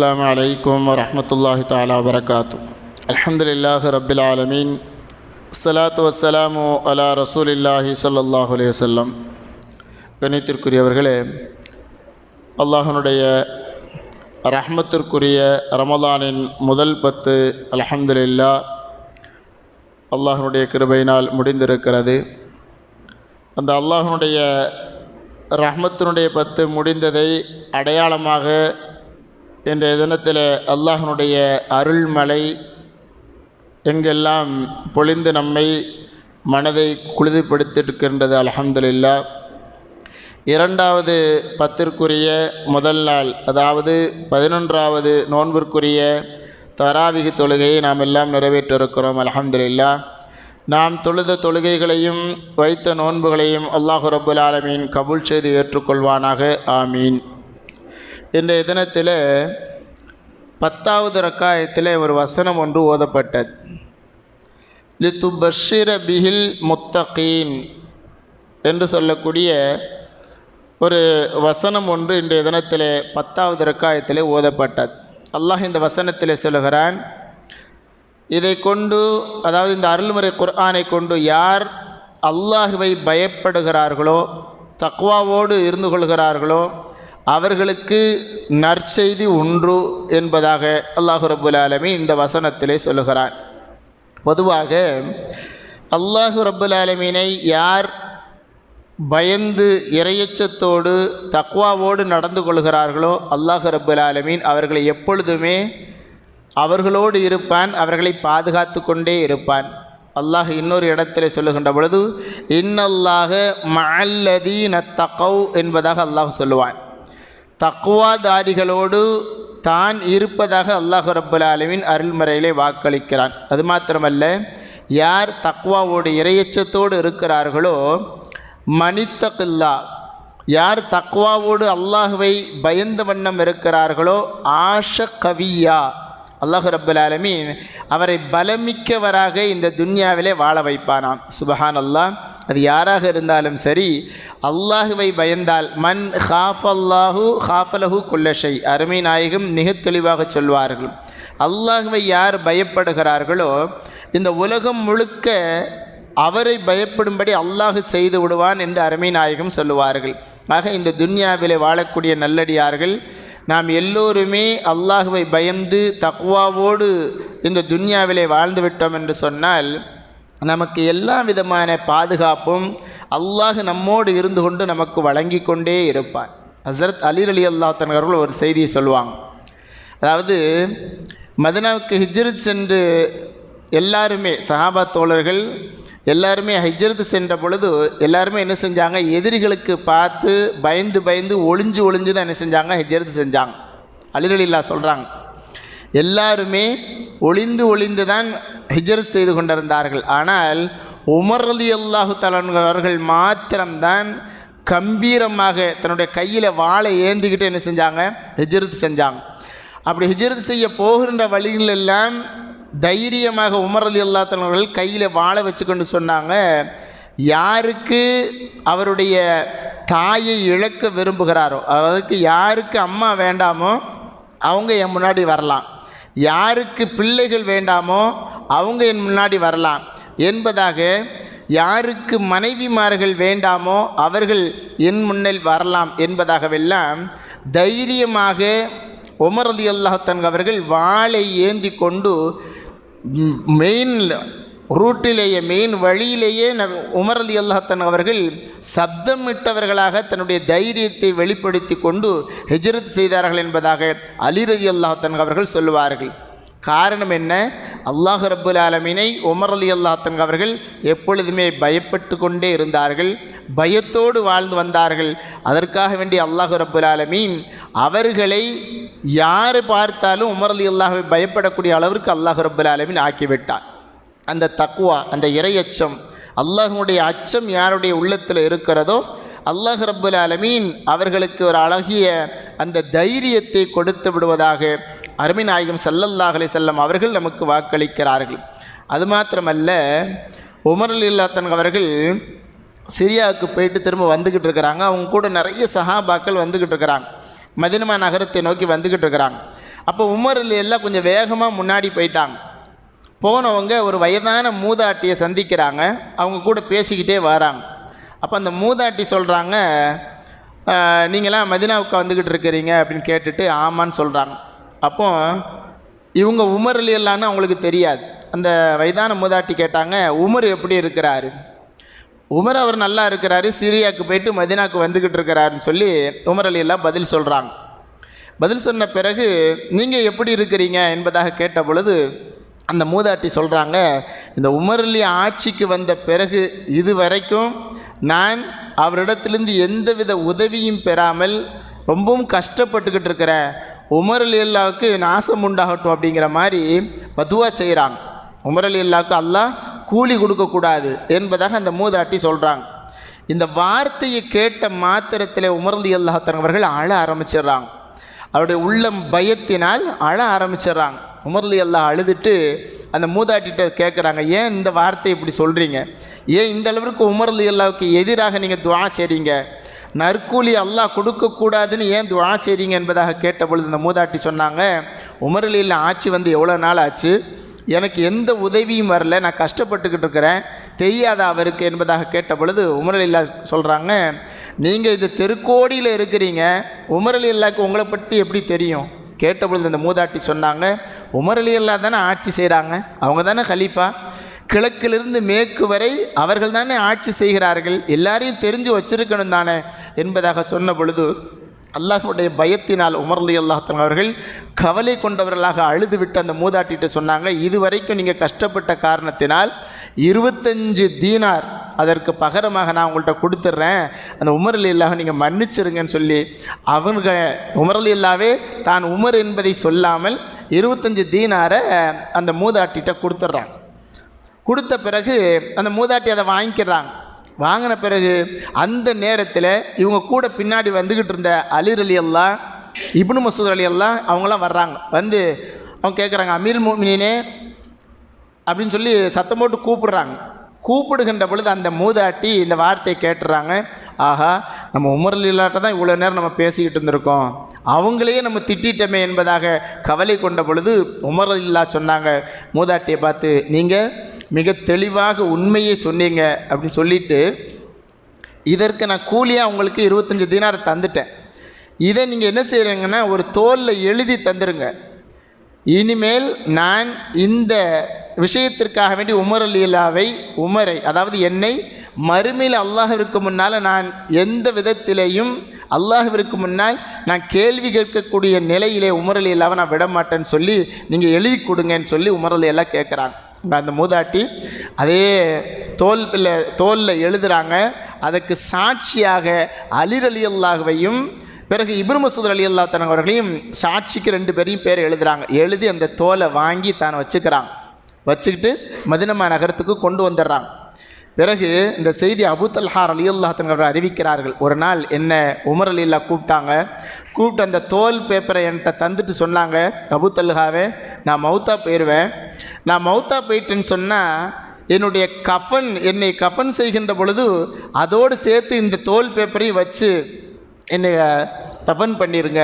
السلام عليكم ورحمة الله تعالى وبركاته الحمد لله رب العالمين الصلاة والسلام على رسول الله صلى الله عليه وسلم கணித்திற்குரியவர்களே அல்லாஹனுடைய ரஹ்மத்திற்குரிய ரமலானின் முதல் பத்து அல்ஹம்துலில்லா அல்லாஹனுடைய கிருபையினால் முடிந்திருக்கிறது அந்த அல்லாஹனுடைய ரஹ்மத்தினுடைய பத்து முடிந்ததை அடையாளமாக இன்றைய தினத்தில் அல்லாஹனுடைய அருள்மலை எங்கெல்லாம் பொழிந்து நம்மை மனதை குளிர்படுத்தியிருக்கின்றது அலமதுல்லா இரண்டாவது பத்திற்குரிய முதல் நாள் அதாவது பதினொன்றாவது நோன்பிற்குரிய தராவிகு தொழுகையை நாம் எல்லாம் நிறைவேற்றிருக்கிறோம் அலமதுல்லா நாம் தொழுத தொழுகைகளையும் வைத்த நோன்புகளையும் அல்லாஹு ரபுல் ஆலமீன் கபூல் செய்து ஏற்றுக்கொள்வானாக ஆமீன். இன்றைய தினத்தில் பத்தாவது ரக்காயத்தில் ஒரு வசனம் ஒன்று ஓதப்பட்டது. லித்து பஷீர பிஹில் முத்தகீன் என்று சொல்லக்கூடிய ஒரு வசனம் ஒன்று இன்றைய தினத்தில் பத்தாவது ரக்காயத்தில் ஓதப்பட்டது. அல்லாஹ் இந்த வசனத்தில் சொல்லுகிறான் இதை கொண்டு அதாவது இந்த அருள்முறை குர்ஆனை கொண்டு யார் அல்லாஹுவை பயப்படுகிறார்களோ தக்வாவோடு இருந்து கொள்கிறார்களோ அவர்களுக்கு நற்செய்தி உண்டு என்பதாக அல்லாஹு ரபுல் ஆலமி இந்த வசனத்திலே சொல்லுகிறான். பொதுவாக அல்லாஹு ரபுல் ஆலமீனை யார் பயந்து இரையச்சத்தோடு தக்வாவோடு நடந்து கொள்கிறார்களோ அல்லாஹு ரபுல் ஆலமீன் அவர்களை எப்பொழுதுமே அவர்களோடு இருப்பான் அவர்களை பாதுகாத்து கொண்டே இருப்பான். அல்லாஹ் இன்னொரு இடத்துல சொல்லுகின்ற பொழுது இன்னல்லாக மல்லதீன தக்கவ் என்பதாக அல்லாஹ் சொல்லுவான். தக்குவாதாரிகளோடு தான் இருப்பதாக அல்லாஹு ரப்புல் ஆலமின் அருள்முறையிலே வாக்களிக்கிறான். அது மாத்திரமல்ல யார் தக்வாவோடு இரையச்சத்தோடு இருக்கிறார்களோ மனித்தகில்லா யார் தக்வாவோடு அல்லாஹுவை பயந்த வண்ணம் இருக்கிறார்களோ ஆஷ கவியா அல்லாஹு ரப்புல் ஆலமீன் அவரை பலமிக்கவராக இந்த துன்யாவிலே வாழ வைப்பானாம். சுபஹான் அல்லாஹ் அது யாராக இருந்தாலும் சரி அல்லாஹுவை பயந்தால் மண் ஹாஃபல்லாஹு ஹாஃபலஹு குல்லஷை அருமை நாயகம் மிக தெளிவாக சொல்வார்கள். அல்லாஹுவை யார் பயப்படுகிறார்களோ இந்த உலகம் முழுக்க அவரை பயப்படும்படி அல்லாஹ் செய்து விடுவான் என்று அருமை நாயகம் சொல்லுவார்கள். ஆக இந்த துன்யாவிலே வாழக்கூடிய நல்லடியார்கள் நாம் எல்லோருமே அல்லாஹுவை பயந்து தக்குவாவோடு இந்த துன்யாவிலே வாழ்ந்து விட்டோம் என்று சொன்னால் நமக்கு எல்லா விதமான பாதுகாப்பும் அல்லாஹ் நம்மோடு இருந்து கொண்டு நமக்கு வழங்கி கொண்டே இருப்பார். ஹசரத் அலி அலி அல்லா தனவர்கள் ஒரு செய்தியை சொல்லுவாங்க. அதாவது மதினாவுக்கு ஹிஜ்ரத் சென்று எல்லாருமே சஹாபா தோழர்கள் எல்லாருமே ஹிஜ்ரத்து சென்ற பொழுது எல்லாருமே என்ன செஞ்சாங்க? எதிரிகளுக்கு பார்த்து பயந்து பயந்து ஒளிஞ்சு ஒளிஞ்சு தான் என்ன செஞ்சாங்க? ஹிஜ்ரத்து செஞ்சாங்க. அலிரலில்லா சொல்கிறாங்க எல்லாருமே ஒளிந்து ஒளிந்து தான் ஹிஜ்ரத் செய்து கொண்டிருந்தார்கள். ஆனால் உமர் அலி அல்லாஹு தலன்கள் மாத்திரம்தான் கம்பீரமாக தன்னுடைய கையில் வாழை ஏந்திக்கிட்டு என்ன செஞ்சாங்க? ஹிஜ்ரத் செஞ்சாங்க. அப்படி ஹிஜ்ரத் செய்ய போகின்ற வழிகளெல்லாம் தைரியமாக உமர் அலி அல்லா தலவர்கள் கையில் வாழை வச்சுக்கொண்டு சொன்னாங்க. யாருக்கு அவருடைய தாயை இழக்க விரும்புகிறாரோ அதாவதுக்கு யாருக்கு அம்மா வேண்டாமோ அவங்க என் முன்னாடி வரலாம். யாருக்கு பிள்ளைகள் வேண்டாமோ அவங்க என் முன்னாடி வரலாம். என்பதாக யாருக்கு மனைவிமார்கள் வேண்டாமோ அவர்கள் என் முன்னில் வரலாம் என்பதாகவெல்லாம் தைரியமாக உமர் அலி அல்லாஹத்தன் அவர்கள் வாளை ஏந்தி கொண்டு மெயின் ரூட்டிலேயே மெயின் வழியிலேயே ந உமர் அலி அல்லாஹன் அவர்கள் சப்தமிட்டவர்களாக தன்னுடைய தைரியத்தை வெளிப்படுத்தி கொண்டு ஹெஜ்ரத் செய்தார்கள் என்பதாக அலிரதி அல்லாஹத்தன் அவர்கள் சொல்லுவார்கள். காரணம் என்ன? அல்லாஹ் ரபுல் ஆலமீனை உமர் அலி அல்லாஹத்தன் அவர்கள் எப்பொழுதுமே பயப்பட்டு கொண்டே இருந்தார்கள் பயத்தோடு வாழ்ந்து வந்தார்கள். அதற்காக வேண்டி அல்லாஹு ரபுல் ஆலமீன் அவர்களை யார் பார்த்தாலும் உமர் அலி அல்லாஹை பயப்படக்கூடிய அளவிற்கு அல்லாஹு ரபுல் ஆலமீன் ஆக்கிவிட்டார் அந்த தக்குவா அந்த இறையச்சம் அல்லாஹனுடைய அச்சம் யாருடைய உள்ளத்தில் இருக்கிறதோ அல்லாஹ் ரப்புல் அலமீன் அவர்களுக்கு ஒரு அழகிய அந்த தைரியத்தை கொடுத்து விடுவதாக அருமை நாயகம் சல்லல்லாஹ் அலைஹி செல்லம் அவர்கள் நமக்கு வாக்களிக்கிறார்கள். அது மாத்திரமல்ல உமர் இல்லாத்தன் அவர்கள் சிரியாவுக்கு போயிட்டு திரும்ப வந்துக்கிட்டு இருக்கிறாங்க. அவங்க கூட நிறைய சஹாபாக்கள் வந்துக்கிட்டு இருக்கிறாங்க. மதினமா நகரத்தை நோக்கி வந்துக்கிட்டு இருக்கிறாங்க. அப்போ உமர் அலி எல்லாம் கொஞ்சம் வேகமாக முன்னாடி போயிட்டாங்க. போனவங்க ஒரு வயதான மூதாட்டியை சந்திக்கிறாங்க. அவங்க கூட பேசிக்கிட்டே வராங்க. அப்போ அந்த மூதாட்டி சொல்கிறாங்க நீங்களாம் மதினாவுக்கு வந்துக்கிட்டு இருக்கிறீங்க அப்படின்னு கேட்டுட்டு ஆமான்னு சொல்கிறாங்க அப்போ இவங்க உமர் இல்லைன்னு அவங்களுக்கு தெரியாது. அந்த வயதான மூதாட்டி கேட்டாங்க உமர் எப்படி இருக்கிறாரு? உமர் அவர் நல்லா இருக்கிறாரு சிரியாவுக்கு போயிட்டு மதினாவுக்கு வந்துக்கிட்டு இருக்கிறாருன்னு சொல்லி உமர் அலியெல்லாம் பதில் சொல்கிறாங்க பதில் சொன்ன பிறகு நீங்கள் எப்படி இருக்கிறீங்க? என்பதாக கேட்ட பொழுது அந்த மூதாட்டி சொல்கிறாங்க இந்த உமர்லி ஆட்சிக்கு வந்த பிறகு இது வரைக்கும் நான் அவரிடத்திலிருந்து எந்தவித உதவியும் பெறாமல் ரொம்பவும் கஷ்டப்பட்டுக்கிட்டு இருக்கிறேன் உமர் அலி அல்லாவுக்கு நாசம் உண்டாகட்டும் அப்படிங்கிற மாதிரி பதுவா செய்கிறாங்க உமர் அலி அல்லாவுக்கு அல்லாஹ் கூலி கொடுக்கக்கூடாது என்பதாக அந்த மூதாட்டி சொல்கிறாங்க இந்த வார்த்தையை கேட்ட மாத்திரத்தில் உமர்லி அல்லாஹத்தன் அவர்கள் அழ ஆரம்பிச்சிடுறாங்க. அவருடைய உள்ளம் பயத்தினால் அழ ஆரம்பிச்சிடுறாங்க. உமர்லி அல்லா அழுதுட்டு அந்த மூதாட்டிகிட்ட கேட்குறாங்க ஏன் இந்த வார்த்தை இப்படி சொல்கிறீங்க ஏன் இந்த அளவிற்கு உமர்லி அல்லாவுக்கு எதிராக நீங்கள் துவா செய்கிறீங்க நற்கூலி அல்லாஹ் கொடுக்கக்கூடாதுன்னு ஏன் துவா செய்றீங்க? என்பதாக கேட்டபொழுது இந்த மூதாட்டி சொன்னாங்க உமர் ஆட்சி வந்து எவ்வளோ நாள் ஆச்சு? எனக்கு எந்த உதவியும் வரல நான் கஷ்டப்பட்டுக்கிட்டு இருக்கிறேன் தெரியாதா அவருக்கு? என்பதாக கேட்ட பொழுது சொல்கிறாங்க நீங்கள் இது தெருக்கோடியில் இருக்கிறீங்க உமரலில்லாக்கு உங்களை பற்றி எப்படி தெரியும்? கேட்ட பொழுது மூதாட்டி சொன்னாங்க உமரலி அல்லா தானே ஆட்சி செய்கிறாங்க அவங்க தானே கலீஃபா? கிழக்கிலிருந்து மேற்கு வரை அவர்கள் தானே ஆட்சி செய்கிறார்கள் எல்லாரையும் தெரிஞ்சு வச்சிருக்கணும் தானே என்பதாக சொன்ன பொழுது அல்லாஹுடைய பயத்தினால் உமர்லி அல்லாஹன் அவர்கள் கவலை கொண்டவர்களாக அழுதுவிட்டு அந்த மூதாட்டிகிட்ட சொன்னாங்க இதுவரைக்கும் நீங்கள் கஷ்டப்பட்ட காரணத்தினால் இருபத்தஞ்சு தீனார் அதற்கு பகரமாக நான் உங்கள்கிட்ட கொடுத்துட்றேன் அந்த உமரலி அலி நீங்கள் மன்னிச்சிருங்கன்னு சொல்லி அவங்க உமரலி இல்லாவே தான் உமர் என்பதை சொல்லாமல் இருபத்தஞ்சு தீனாரை அந்த மூதாட்டிகிட்ட கொடுத்துட்றாங்க கொடுத்த பிறகு அந்த மூதாட்டி அதை வாங்கிக்கிறாங்க. வாங்கின பிறகு அந்த நேரத்தில் இவங்க கூட பின்னாடி வந்துக்கிட்டு இருந்த அலிர் அலி இப்னு மசூத் அலி அல்லா அவங்களாம் வர்றாங்க. வந்து அவங்க கேட்குறாங்க அமீர் மோமினே அப்படின்னு சொல்லி சத்தம் போட்டு கூப்பிடுறாங்க. கூப்பிடுகின்ற பொழுது அந்த மூதாட்டி இந்த வார்த்தையை கேட்டுறாங்க. ஆஹா நம்ம உமரல் இல்லாட்ட தான் இவ்வளோ நேரம் நம்ம பேசிக்கிட்டு இருந்திருக்கோம். அவங்களையே நம்ம திட்டிட்டோமே என்பதாக கவலை கொண்ட பொழுது உமர் இல்லா சொன்னாங்க. மூதாட்டியை பார்த்து நீங்கள் மிக தெளிவாக உண்மையை சொன்னீங்க அப்படின்னு சொல்லிட்டு இதற்கு நான் கூலியாக உங்களுக்கு இருபத்தஞ்சி தினாரை தந்துட்டேன். இதை நீங்கள் என்ன செய்கிறீங்கன்னா ஒரு தோலில் எழுதி தந்துடுங்க இனிமேல் நான் இந்த விஷயத்திற்காக வேண்டி உமர் அலிலாவை உமரை அதாவது என்னை மறுமையில் அல்லாஹிற்கு முன்னால் நான் எந்த விதத்திலேயும் அல்லாஹிற்கு முன்னால் நான் கேள்வி கேட்கக்கூடிய நிலையிலே உமர் அலி நான் விட மாட்டேன்னு சொல்லி நீங்கள் எழுதி கொடுங்கன்னு சொல்லி உமர் எல்லாம் கேட்குறாங்க. அந்த மூதாட்டி அதே தோல் தோலில் எழுதுகிறாங்க அதுக்கு சாட்சியாக அலிர் அலி அல்லாஹுவையும் பிறகு இப்னு மசூத் அலி அல்லா அவர்களையும் சாட்சிக்கு ரெண்டு பேரையும் பேர் எழுதுகிறாங்க எழுதி அந்த தோலை வாங்கி தான் வச்சுக்கிறாங்க. வச்சுக்கிட்டு மதினமா நகரத்துக்கு கொண்டு வந்துடுறாங்க பிறகு இந்த செய்தி அபுத்தல்ஹார் அலி அறிவிக்கிறார்கள். ஒரு நாள் என்ன உமர் அலி கூப்பிட்டாங்க. கூப்பிட்டு அந்த தோல் பேப்பரை என்கிட்ட தந்துட்டு சொன்னாங்க. அபுத்தல்ஹாவே நான் மௌத்தா போயிடுவேன் நான் மௌத்தா போயிட்டேன்னு சொன்னால் என்னுடைய கஃபன் என்னை கஃபன் செய்கின்ற பொழுது அதோடு சேர்த்து இந்த தோல் பேப்பரையும் வச்சு என்னை தபன் பண்ணிடுங்க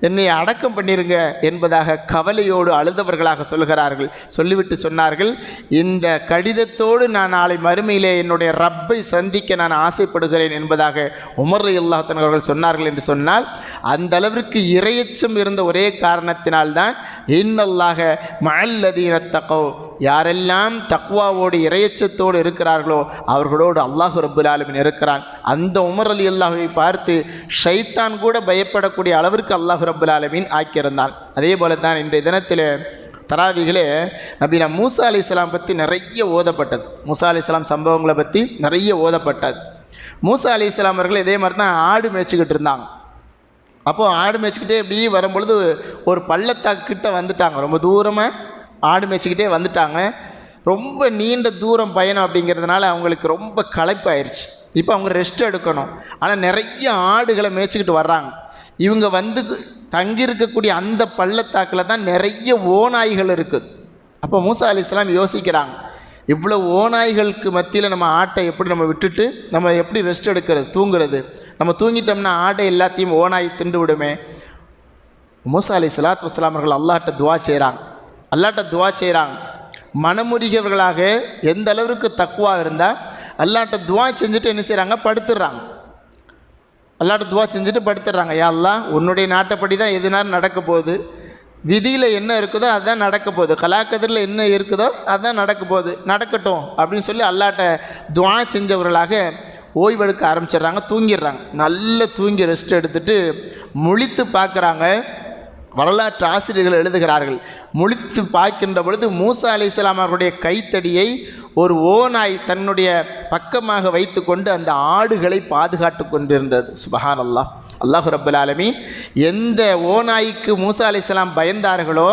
என்னை அடக்கம் பண்ணிருங்க என்பதாக கவலையோடு அழுதவர்களாக சொல்கிறார்கள் சொல்லிவிட்டு சொன்னார்கள் இந்த கடிதத்தோடு நான் நாளை மறுமையிலே என்னுடைய ரப்பை சந்திக்க நான் ஆசைப்படுகிறேன் என்பதாக உமர் அல்லாஹன் அவர்கள் சொன்னார்கள் என்று சொன்னால் அந்த அளவிற்கு இரையச்சம் இருந்த ஒரே காரணத்தினால்தான் இன்னல்லாக மல்லதீன தக்கோ யாரெல்லாம் தக்வாவோடு இரையச்சத்தோடு இருக்கிறார்களோ அவர்களோடு அல்லாஹு ரபுல்லாலுமின் இருக்கிறான். அந்த உமர் அலி அல்லாஹை பார்த்து ஷைத்தான் கூட பயப்படக்கூடிய அளவிற்கு அல்லாஹு ரபுல் ஆலமின் ஆக்கியிருந்தான். அதே போல தான் இன்றைய தினத்தில் தராவிகளே நபீனா மூசா அலி இஸ்லாம் பற்றி நிறைய ஓதப்பட்டது. மூசா அலி இஸ்லாம் சம்பவங்களை பற்றி நிறைய ஓதப்பட்டது. மூசா அலி இஸ்லாம் அவர்கள் இதே மாதிரி தான் ஆடு மேய்ச்சிக்கிட்டு இருந்தாங்க. அப்போது ஆடு மேய்ச்சிக்கிட்டே இப்படி வரும்பொழுது ஒரு பள்ளத்தாக்கிட்ட வந்துட்டாங்க. ரொம்ப தூரமாக ஆடு மேய்ச்சிக்கிட்டே வந்துட்டாங்க. ரொம்ப நீண்ட தூரம் பயணம் அப்படிங்கிறதுனால அவங்களுக்கு ரொம்ப களைப்பாயிருச்சு. இப்போ அவங்க ரெஸ்ட் எடுக்கணும். ஆனால் நிறைய ஆடுகளை மேய்ச்சிக்கிட்டு வர்றாங்க. இவங்க வந்து தங்கியிருக்கக்கூடிய அந்த பள்ளத்தாக்கில் தான் நிறைய ஓநாய்கள் இருக்குது அப்போ மூசா அலி இஸ்லாம் யோசிக்கிறாங்க இவ்வளோ ஓநாய்களுக்கு மத்தியில் நம்ம ஆட்டை எப்படி நம்ம விட்டுட்டு நம்ம எப்படி ரெஸ்ட் எடுக்கிறது தூங்குறது? நம்ம தூங்கிட்டோம்னா ஆடை எல்லாத்தையும் ஓனாய் திண்டு விடுமே. மூசா அலி சலாத் வஸ்லாமர்கள் அவர்கள் அல்லாட்ட துவா செய்கிறாங்க. அல்லாட்ட துவா செய்கிறாங்க. மனமுறிகவர்களாக எந்த அளவிற்கு தக்குவாக இருந்தால் அல்லாட்ட துவா செஞ்சுட்டு என்ன செய்கிறாங்க படுத்துடுறாங்க அல்லாட்ட துவா செஞ்சுட்டு படுத்துடுறாங்க யாரெல்லாம் உன்னுடைய நாட்டைப்படி தான் எதுனாலும் நடக்க போகுது. விதியில் என்ன இருக்குதோ அதுதான் நடக்க போகுது. கலாக்கதிரில் என்ன இருக்குதோ அதுதான் நடக்க போகுது. நடக்கட்டும் அப்படின்னு சொல்லி அல்லாட்ட துவா செஞ்சவர்களாக ஓய்வெடுக்க ஆரம்பிச்சிடுறாங்க. தூங்கிடுறாங்க. நல்ல தூங்கி ரெஸ்ட் எடுத்துட்டு முழித்து பார்க்குறாங்க. வரலாற்று ஆசிரியர்கள் எழுதுகிறார்கள். முழித்து பார்க்கின்ற பொழுது மூசா அலிஸ்லாம் அவருடைய கைத்தடியை ஒரு ஓநாய் தன்னுடைய பக்கமாக வைத்துக்கொண்டு அந்த ஆடுகளை பாதுகாத்து கொண்டிருந்தது. சுபஹான் அல்லாஹ் அல்லாஹு ரபுல் ஆலமீன். எந்த ஓநாய்க்கு மூசா அலிஸ்லாம் பயந்தார்களோ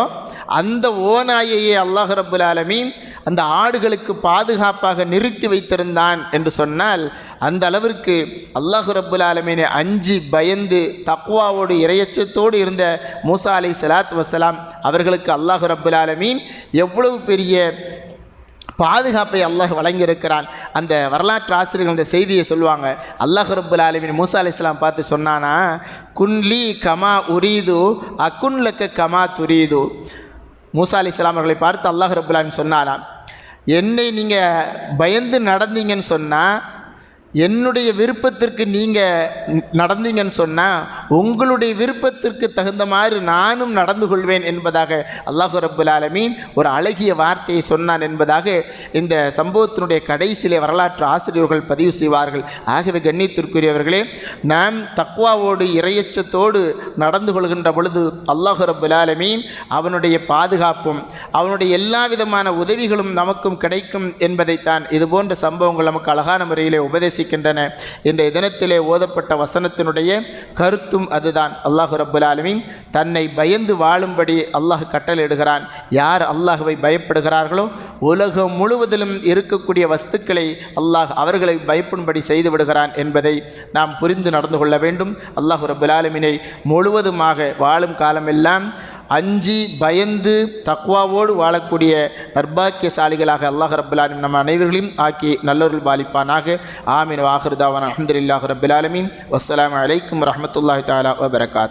அந்த ஓநாயையே அல்லாஹு ரபுல் ஆலமீன் அந்த ஆடுகளுக்கு பாதுகாப்பாக நிறுத்தி வைத்திருந்தான் என்று சொன்னால் அந்த அளவிற்கு அல்லாஹு ரப்புல் ஆலமீனை அஞ்சு பயந்து தக்குவாவோடு இறையச்சத்தோடு இருந்த மூசா அலை சலாத் வசலாம் அவர்களுக்கு அல்லாஹு ரப்புல் ஆலமீன் எவ்வளவு பெரிய பாதுகாப்பை அல்லாஹ் வழங்கியிருக்கிறான். அந்த வரலாற்று ஆசிரியர்கள் இந்த செய்தியை சொல்லுவாங்க. அல்லாஹ் ரபுல் ஆலமின் மூசா அலி இஸ்லாம் பார்த்து சொன்னானா குன்லி கமா உரீது அக்குன்லக்க கமா துரீது. மூசா அலி இஸ்லாம் அவர்களை பார்த்து அல்லாஹ் ரபுல்லாலின் ஆலமின் சொன்னாராம். என்னை நீங்கள் பயந்து நடந்தீங்கன்னு சொன்னால் என்னுடைய விருப்பத்திற்கு நீங்கள் நடந்தீங்கன்னு சொன்னால் உங்களுடைய விருப்பத்திற்கு தகுந்த மாதிரி நானும் நடந்து கொள்வேன் என்பதாக அல்லாஹு ரபுல் ஆலமீன் ஒரு அழகிய வார்த்தையை சொன்னான் என்பதாக இந்த சம்பவத்தினுடைய கடைசியிலே வரலாற்று ஆசிரியர்கள் பதிவு செய்வார்கள். ஆகவே கண்ணியத்திற்குரியவர்களே நாம் தக்வாவோடு இரையச்சத்தோடு நடந்து கொள்கின்ற பொழுது அல்லாஹு ரபுல் ஆலமீன் அவனுடைய பாதுகாப்பும் அவனுடைய எல்லா விதமான உதவிகளும் நமக்கும் கிடைக்கும் என்பதைத்தான் இதுபோன்ற சம்பவங்கள் நமக்கு அழகான முறையிலே உபதேசிக்கின்றன. இன்றைய தினத்திலே ஓதப்பட்ட வசனத்தினுடைய கருத்தும் அதுதான். அல்லாஹு ரப்புல் தன்னை பயந்து வாழும்படி அல்லாஹ் கட்டளையிடுகிறான். யார் அல்லாஹுவை பயப்படுகிறார்களோ உலகம் முழுவதிலும் இருக்கக்கூடிய வஸ்துக்களை அல்லாஹ் அவர்களை பயப்படும்படி செய்து விடுகிறான் என்பதை நாம் புரிந்து நடந்து கொள்ள வேண்டும். அல்லாஹு ரப்புல் முழுவதுமாக வாழும் காலமெல்லாம் அஞ்சு பயந்து தக்வாவோடு வாழக்கூடிய நர்பாக்கியசாலிகளாக அல்லாஹ் ரபுல்லாலும் நம்ம அனைவர்களையும் ஆக்கி நல்லொருள் பாலிப்பானாக. ஆமீன். வாஹிருதாவான் அஹமதுல்லாஹ் ரபுல்லாலமின் வஸ்லாம் அலைக்கும் ரஹமத்துல்லாஹி தாலா வபரகாத்.